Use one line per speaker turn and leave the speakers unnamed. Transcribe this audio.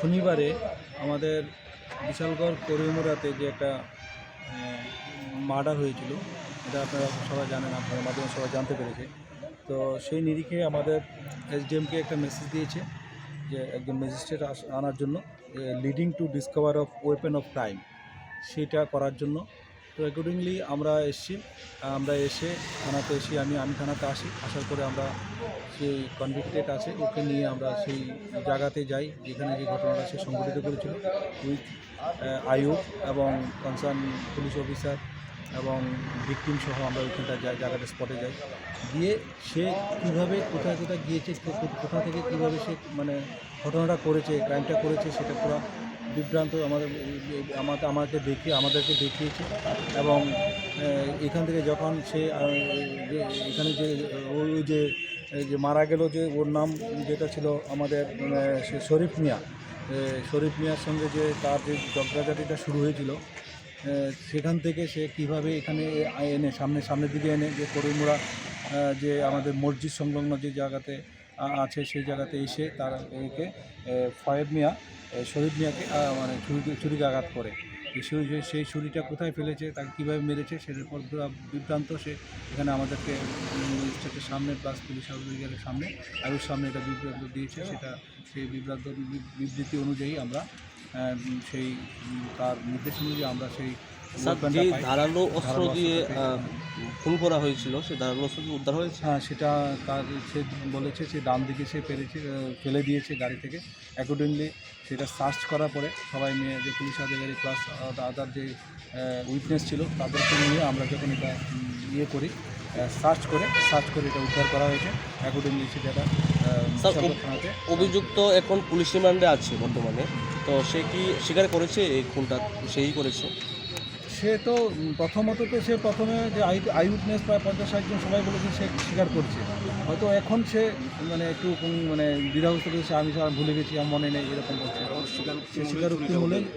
শনিবারে আমাদের বিশালগড় করিমুরাতে যে একটা মার্ডার হয়েছিল, এটা আপনারা সবাই জানেন আপনার মাধ্যমে সবাই জানতে পেরেছে। তো সেই নিরিখে আমাদের এসডিএমকে একটা মেসেজ দিয়েছে, যে একজন ম্যাজিস্ট্রেট আনার জন্য leading to discover of weapon of crime সেটা করার জন্য তো অ্যাকর্ডিংলি আমরা এসছি, আমরা এসে থানাতে এসে আমি আমি থানাতে আসি, আসার পরে আমরা সেই কনভিক্টেড আছে, ওকে নিয়ে আমরা সেই জায়গাতে যাই, যেখানে যে ঘটনাটা সে সংঘটিত করেছিল উইথ আয়ুব এবং কনসার্ন পুলিশ অফিসার এবং ভিকটিম সহ আমরা ওইখানটায় যাই, জায়গাটা স্পটে যাই। গিয়ে সে কীভাবে, কোথায় কোথায় গিয়েছে কোথা থেকে কীভাবে সে মানে ঘটনাটা করেছে ক্রাইমটা করেছে, সেটা পুরো বিভ্রান্ত আমাদের আমাকে আমাকে দেখিয়ে, আমাদেরকে দেখিয়েছে এবং এখান থেকে যখন সে এখানে যে ওই যে যে মারা গেল যে, ওর নাম যেটা ছিল আমাদের সে শরীফ মিয়া শরীফ মিয়ার সঙ্গে যে তার যে ঝগড়াঝাটিটা শুরু হয়েছিল সেখান থেকে সে কীভাবে এখানে এনে, সামনে, সামনের দিকে এনে যে করিমুড়া যে আমাদের মসজিদ সংলগ্ন যে জায়গাতে আছে সেই জায়গাতে এসে তার একে ফয়েদ মিয়া শহীদ মিয়াকে মানে ছুরি ছুরিকাঘাত করে। সেই ছুরিটা কোথায় ফেলেছে, তাকে কীভাবে মেরেছে, সেটার পর বিভ্রান্ত সে এখানে আমাদেরকে ম্যাজিস্ট্রেটের সামনে প্লাস পুলিশ অফিসারের সামনে আরও সামনে এটা বিভ্রান্ত দিয়েছে, সেটা সেই বিভ্রান্ত বিবৃতি অনুযায়ী আমরা সেই তার নির্দেশ অনুযায়ী আমরা সেই
স্যার যে ধারালো অস্ত্র দিয়ে খুন করা হয়েছিল সে ধারালো অস্ত্র কি উদ্ধার হয়েছে?
হ্যাঁ সেটা তার সে বলেছে সে ডান দিকে সে পেরেছে ফেলে দিয়েছে গাড়ি থেকে। অ্যাকর্ডিংলি সেটা সার্চ করার পরে সবাই নিয়ে যে পুলিশ আধিকারিক প্লাস আদার যে উইটনেস ছিল তাদেরকে নিয়ে আমরা যখন এটা ইয়ে করি সার্চ করে সার্চ করে এটা উদ্ধার করা হয়েছে। অ্যাকর্ডিংলি সেটা
অভিযুক্ত এখন পুলিশ রিমান্ডে আছে বর্তমানে। তো সে কি স্বীকার করেছে এই খুনটা? সেই করেছে।
সে তো প্রথমত তো সে প্রথমে যে আই আই উইটনেস প্রায় পঞ্চাশ ষাটজন সবাই বলেছে সে স্বীকার করছে। হয়তো এখন সে মানে একটু মানে দ্বিধাগ্রস্ত করেছে আমি স্যার ভুলে গেছি আমার মনে নেই এরকম করছে। সে স্বীকারোক্তি হলেই